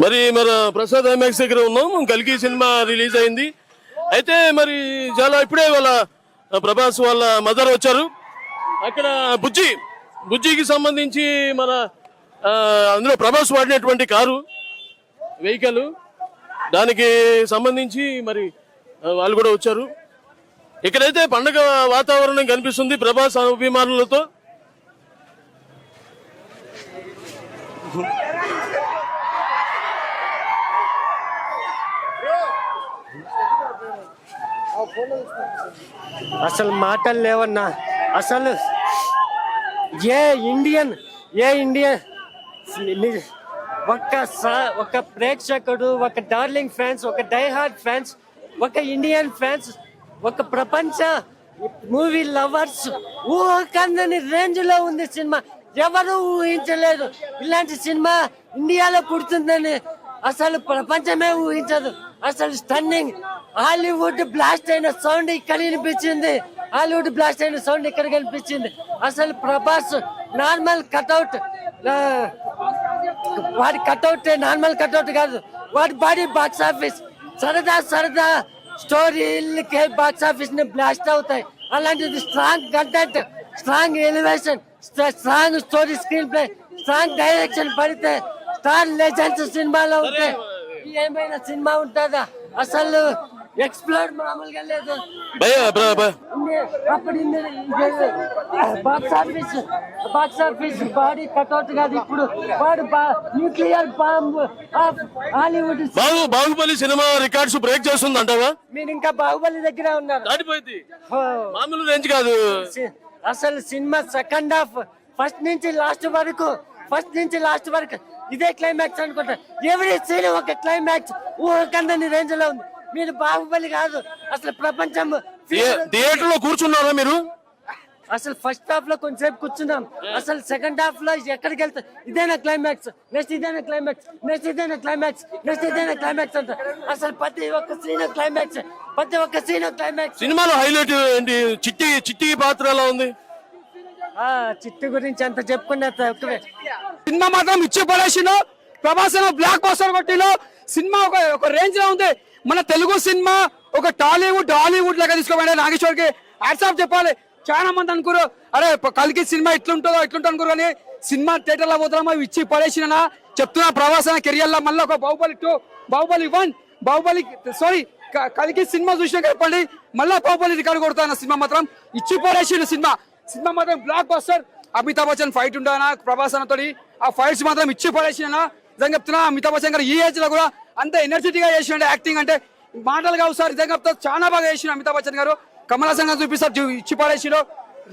మరి మన ప్రసాద్ ఐమాక్స్ దగ్గర ఉన్నాం. కలికి సినిమా రిలీజ్ అయింది. అయితే మరి చాలా ఇప్పుడే వాళ్ళ ప్రభాస్ వాళ్ళ మదర్ వచ్చారు. అక్కడ బుజ్జి బుజ్జికి సంబంధించి మన అందులో ప్రభాస్ వాడినటువంటి కారు వెహికల్ దానికి సంబంధించి మరి వాళ్ళు కూడా వచ్చారు. ఇక్కడైతే పండగ వాతావరణం కనిపిస్తుంది ప్రభాస్ అభిమానులతో. అసలు మాటలు లేవన్నా. అసలు ఏ ఇండియన్ ఏ ఇండియన్? ఒక స- ఒక ప్రేక్షకుడు ఒక డార్లింగ్ ఫ్యాన్స్ ఒక డైహార్డ్ ఫ్యాన్స్ ఒక ఇండియన్ ఫ్యాన్స్ ఒక ప్రపంచ మూవీ లవర్స్ ఊహకందని రేంజ్లో ఉంది సినిమా. ఎవరు ఊహించలేదు. ఇలాంటి సినిమా ఇండియాలో పుడుతుందని అసలు ప్రపంచమే ఊహించదు. అసలు స్టన్నింగ్ హాలీవుడ్ బ్లాస్ట్ అయిన సౌండ్ ఇక్కడ వినిపించింది. హాలీవుడ్ బ్లాస్ట్ అయిన సౌండ్ ఇక్కడ కనిపించింది. అసలు ప్రభాస్ నార్మల్ కట్అవుట్ వాడి కట్అవుట్ నార్మల్ కట్అవుట్ కాదు. వాడి బాడీ బాక్స్ ఆఫీస్ సరదా సరదా స్టోరీలకి బాక్స్ ఆఫీస్ని బ్లాస్ట్ అవుతాయి. అలాంటిది strong content strong elevation strong story screenplay strong direction పడితే స్టార్ లెజెండ్స్ సినిమాలో ఉంటే ఏమైనా సినిమా ఉంటుందా? అసలు ఎక్స్ప్లోర్ మామూలుగా లేదు. అప్పుడు box office box office body cutout కాదు ఇప్పుడు. వాడు న్యూక్లియర్ బాంబ్ హాలీవుడ్ బాహు బాహుబలి సినిమా రికార్డ్స్ బ్రేక్ చేస్తుంది అంటావా మీరు ఇంకా బాహుబలి దగ్గర ఉన్నారు. దాటిపోయింది. మామూలు రేంజ్ కాదు. అసలు సినిమా సెకండ్ హాఫ్ ఫస్ట్ నుంచి లాస్ట్ వరకు ఫస్ట్ నుంచి లాస్ట్ వరకు ఇదే క్లైమాక్స్ అనుకుంటా. ఎవరి సీన్ ఒక క్లైమాక్స్ ఊహకందని రేంజ్లో ఉంది. మీరు బాహుబలి కాదు అసలు ప్రపంచం థియేటర్లో కూర్చున్నారా మీరు? అసలు ఫస్ట్ హాఫ్లో కొంచెంసేపు కూర్చున్నాం. అసలు సెకండ్ హాఫ్లో ఎక్కడికి వెళ్తా ఇదేనా క్లైమాక్స్ నెక్స్ట్ ఇదేనా క్లైమాక్స్ నెక్స్ట్ ఇదేనా క్లైమాక్స్ నెక్స్ట్ ఇదేనా క్లైమాక్స్ అంట. అసలు ప్రతి ఒక్క సీన్ క్లైమాక్స్ ప్రతి ఒక్క సీన్ క్లైమాక్స్ సినిమాలో హైలైట్ ఏంటి? చిట్టి చిట్టి పాత్ర ఎలా ఉంది? ఆ చిట్టు గురించి అంత చెప్పుకున్నా తక్కువే సినిమా మాత్రం ఇచ్చి పడేసిండు ప్రభాస్ బ్లాక్ బాస్టర్ కొట్టిలో సినిమా ఒక ఒక రేంజ్లో ఉంది. మన తెలుగు సినిమా ఒక టాలీవుడ్ హాలీవుడ్ లాగా తీసుకోబడి నాగేశ్వర్కి హ్యాట్సాప్ చెప్పాలి. చాలా మంది అనుకోరు అరే కలికి సినిమా ఇట్లుంటుందో ఇట్లుంటుంది అనుకోరు కానీ సినిమా థియేటర్లో పోతున్నామో ఇచ్చి పడేసిన చెప్తున్నా ప్రభాస్ కెరియర్లో కెరియర్లో మళ్ళీ ఒక Baahubali two Baahubali one Baahubali sorry కలికి సినిమా చూసినా చెప్పండి. మళ్ళీ బాహుబలి రికార్డు కొడుతున్న సినిమా మాత్రం ఇచ్చి పడేసిన సినిమా. సినిమా మాత్రం blockbuster Amitabh Bachchan fight ఉంటానా ప్రభాస్ అన్నతోటి ఆ ఫైట్స్ మాత్రం ఇచ్చి పడేసిన నిజంగా చెప్తున్నా అమితాబ్ బచ్చన్ గారు ఈ ఏజ్లో కూడా అంత ఎనర్జెటిక్గా చేసిన యాక్టింగ్ అంటే మాటలు కావు సార్ నిజంగా చెప్తా చాలా బాగా చేసిన అమితాబ్ బచ్చన్ గారు. కమల్ సంఘం చూపిస్తారు ఇచ్చి పడేసిడు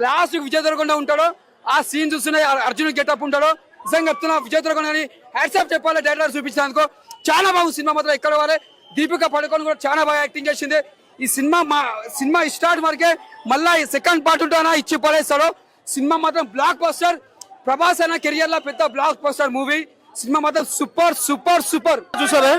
లాస్ట్ విజయ్ దొరకుండా ఉంటాడు. ఆ సీన్ చూస్తున్నా అర్జున్ గెటప్ ఉంటాడు. నిజంగా చెప్తున్నా విజయ్ దొరకుండా హ్యాట్సాప్ చెప్పాలి డైరెక్టర్ చూపించినందుకు. చాలా బాగుంది సినిమా మాత్రం ఎక్కడ వారే. దీపిక పడుకొని కూడా చాలా బాగా యాక్టింగ్ చేసింది. ఈ సినిమా మా సినిమా స్టార్ట్ వరకే మళ్ళా సెకండ్ పార్ట్ ఉంటానా ఇచ్చి పడేస్తాడు. సినిమా మాత్రం బ్లాక్ బస్టర్ ప్రభాస్ అన్న కెరియర్లో పెద్ద బ్లాక్ బస్టర్ మూవీ సినిమా మాత్రం సూపర్ సూపర్ సూపర్ చూసారా?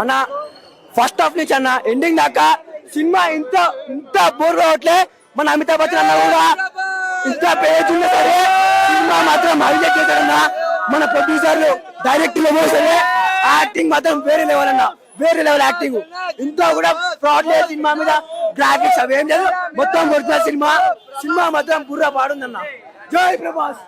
అన్న ఫస్ట్ హాఫ్ నుంచి అన్న ఎండింగ్ దాకా సినిమా ఇంత ఇంత బోర్ రావట్లే మన అమితాబ్ బచ్చన్ అన్న కూడా ఇంత పేజ్ ఉన్నా సరే సినిమా మాత్రం హైలైట్ చేశారన్న మన ప్రొడ్యూసర్లు డైరెక్టర్ ఎవరు సరే యాక్టింగ్ మాత్రం వేరే లెవెల్ అన్న. వేరే లెవెల్ యాక్టింగ్. ఇంత కూడా ఫ్రాడ్ లేదు సినిమా మీద గ్రాఫిక్స్ అవి ఏం లేదు. మొత్తం కొడుతున్న సినిమా. సినిమా మాత్రం బుర్ర పాడుందన్న. జై ప్రభాస్.